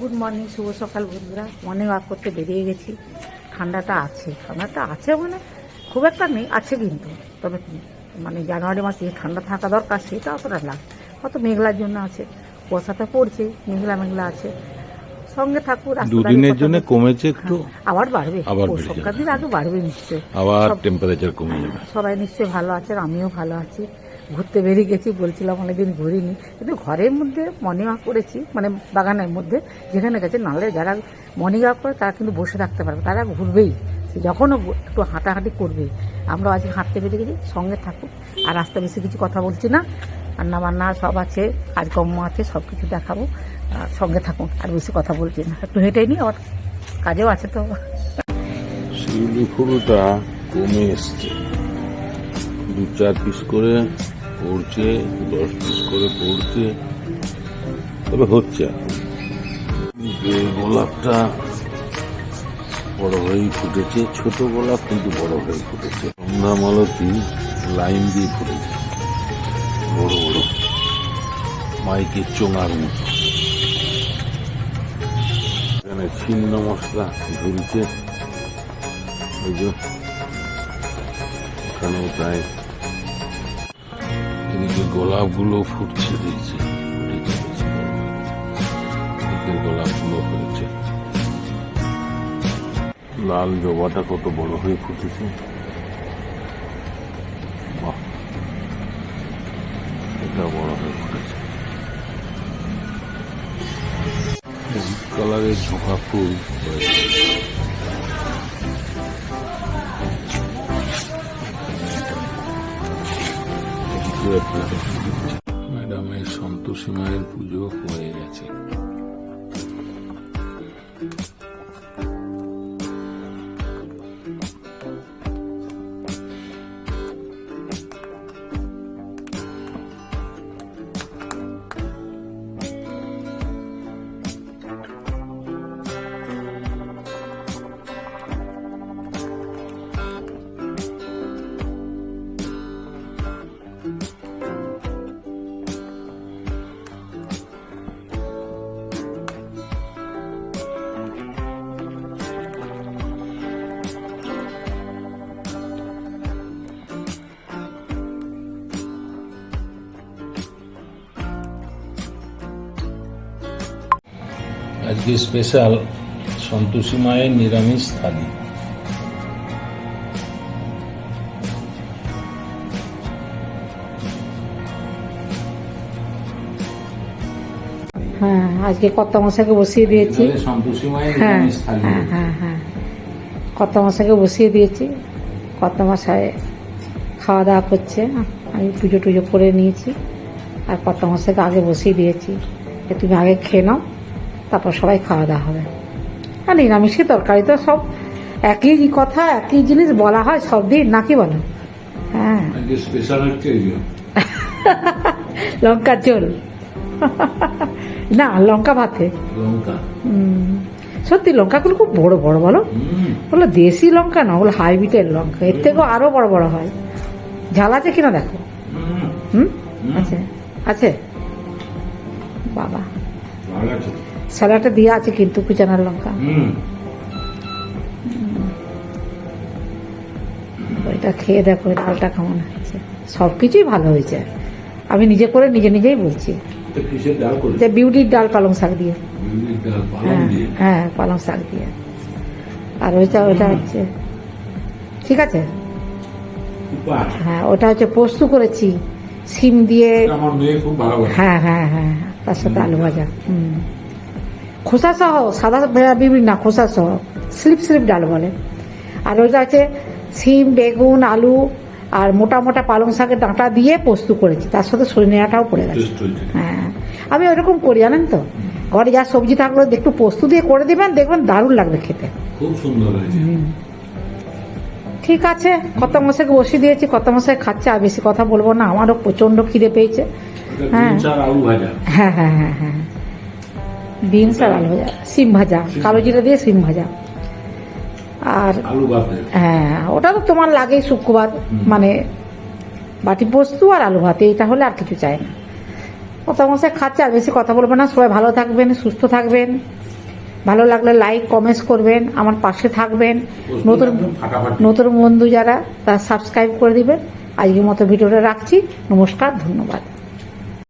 Good morning শুভ সকাল বন্ধুরা। Morning walk করতে বেরিয়ে গেছি। ঠান্ডাটা আছে। ঠান্ডাটা আছে মানে খুব একটা নেই আছে কিন্তু। তবে মানে জানুয়ারি মাসে যে ঠান্ডা থাকা দরকার সেটা অতটা লাগ কত মেঘলার জন্য আছে। কুয়াশাটা পড়ছে মেঘলা মেঘলা আছে। সঙ্গে থাকুক দুদিনের জন্য কমেছে একটু। আবার বাড়বে। আবার পৌষ বেড়ে আগে বাড়বে নিশ্চয়ই। আবার টেম্পারেচার কমে যাবে। সবাই নিশ্চয়ই ভালো আছে আমিও ভালো আছি। ঘুরতে বেরিয়ে গেছি, বলছিলাম অনেকদিন ঘুরিনি। কিন্তু ঘরের মধ্যে মর্নিং করেছি মানে বাগানের মধ্যে, যেখানে গেছে নাহলে যারা মর্নিং করে তারা কিন্তু বসে থাকতে পারবে, তারা ঘুরবেই। যখনও একটু হাঁটাহাঁটি করবে। আমরা আজকে হাঁটতে বেরিয়ে গেছি, সঙ্গে থাকুক, আর রাস্তা বেশি কিছু কথা বলছি না। রান্না বান্না সব আছে, কাজকর্ম আছে, সব কিছু দেখাবো, আর সঙ্গে থাকুন আর বেশি কথা বলছি না। একটু হেঁটেই নি, আবার কাজেও আছে তো। শিউলি ফুলটা কমে এসছে। দু চার পিস করে পড়ছে, দশ পিস করে পড়ছে। তবে হচ্ছে। গোলাপটা বড় হয়েই ফুটেছে, ছোট গোলাপ কিন্তু বড় হয়ে ফুটেছে। সন্ধ্যা মালতি লাইন দিয়ে ফুটেছে। বড় বড়। মাইকের চোঙার মতো। এখানে ছিন্ন মশলা ঝুলছে। এই যে এখানে প্রায় এদিকে গোলাপগুলো ফুটছে দেখছি। গোলাপগুলো হয়েছে। লাল জবাটা কত বড় হয়ে ফুটেছে। এটা বড় হয়ে ফুটেছে। কালারের ঝোঁকা ফুল হয়েছে। ম্যাডামের সন্তোষী মায়ের পুজো হয়ে গেছে। আজকে স্পেশাল সন্তোষী মায়ের নিরামিষ থালি। হ্যাঁ আজকে কত মশাকে বসিয়ে দিয়েছি। হ্যাঁ হ্যাঁ হ্যাঁ হ্যাঁ। কত মশাকে বসিয়ে দিয়েছি। কত মশায় খাওয়া দাওয়া করছে। আমি পুজো টুজো করে নিয়েছি। আর কত মশাকে আগে বসিয়ে দিয়েছি তুমি আগে খেয়ে নাও। তারপর সবাই খাওয়া দাওয়া হবে। আর নিরামিষের তরকারি তো সব একই কথা একই জিনিস বলা হয় সব দিন নাকি বলো? হ্যাঁ। লঙ্কার ঝোল। না লঙ্কা ভাতে। লঙ্কা। সত্যি লঙ্কাগুলো খুব বড় বড় বলো? ওগুলো দেশি লঙ্কা না ওগুলো হাইব্রিডের লঙ্কা। এর থেকেও আরও বড় বড় হয়। ঝাল আছে কিনা দেখো? হুম। আছে? আছে? বাবা। স্যালাডটা দিয়ে আছে কিন্তু কুচানার লঙ্কা। ওইটা খেয়ে দেখো ডালটা কেমন হয়েছে। সব কিছুই ভালো হয়েছে। আমি নিজে করে নিজে নিজেই বলছি। যে বিউটির ডাল পালং শাক দিয়ে। ডাল পালং হ্যাঁ হ্যাঁ পালং শাক দিয়ে। আর ওইটা ওইটা হচ্ছে ঠিক আছে? হ্যাঁ ওটা হচ্ছে পোস্ত করেছি সিম দিয়ে। হ্যাঁ হ্যাঁ হ্যাঁ তার সাথে আলু ভাজা হুম। খোসা সহ সাদা বিবি না খোসা সহ স্লিপ স্লিপ ডাল বলে। আর ওইটা হচ্ছে সিম বেগুন আলু আর মোটা মোটা পালং শাকের ডাঁটা দিয়ে পোস্ত করেছি। তার সাথে সজনেটাও পড়ে গেছে। হ্যাঁ। আমি ওরকম করি জানেন তো? ঘরে যা সবজি থাকল একটু পোস্ত দিয়ে করে দিবেন দেখবেন দারুণ লাগবে খেতে। খুব সুন্দর হয়েছে। ঠিক আছে কত মশাইকে বসিয়ে দিয়েছি। কত মশাই খাচ্ছে আর বেশি কথা বলব না। আমারও প্রচণ্ড খিদে পেয়েছে। হ্যাঁ। হ্যাঁ হ্যাঁ হ্যাঁ হ্যাঁ। বিনস আর আলু ভাজা সিম ভাজা কালো জিরা দিয়ে সিম ভাজা। আর হ্যাঁ ওটা তো তোমার লাগেই শুক্রবার মানে বাটি পোস্ত আর আলু ভাতে এটা হলে আর কিছু চাই না। কত মশাই খাচ্ছে আর বেশি কথা বলবে না সবাই ভালো থাকবেন সুস্থ থাকবেন। ভালো লাগলে লাইক কমেন্টস করবেন আমার পাশে থাকবেন। নতুন নতুন বন্ধু যারা তারা সাবস্ক্রাইব করে দিবেন। আজকের মতো ভিডিওটা রাখছি নমস্কার ধন্যবাদ।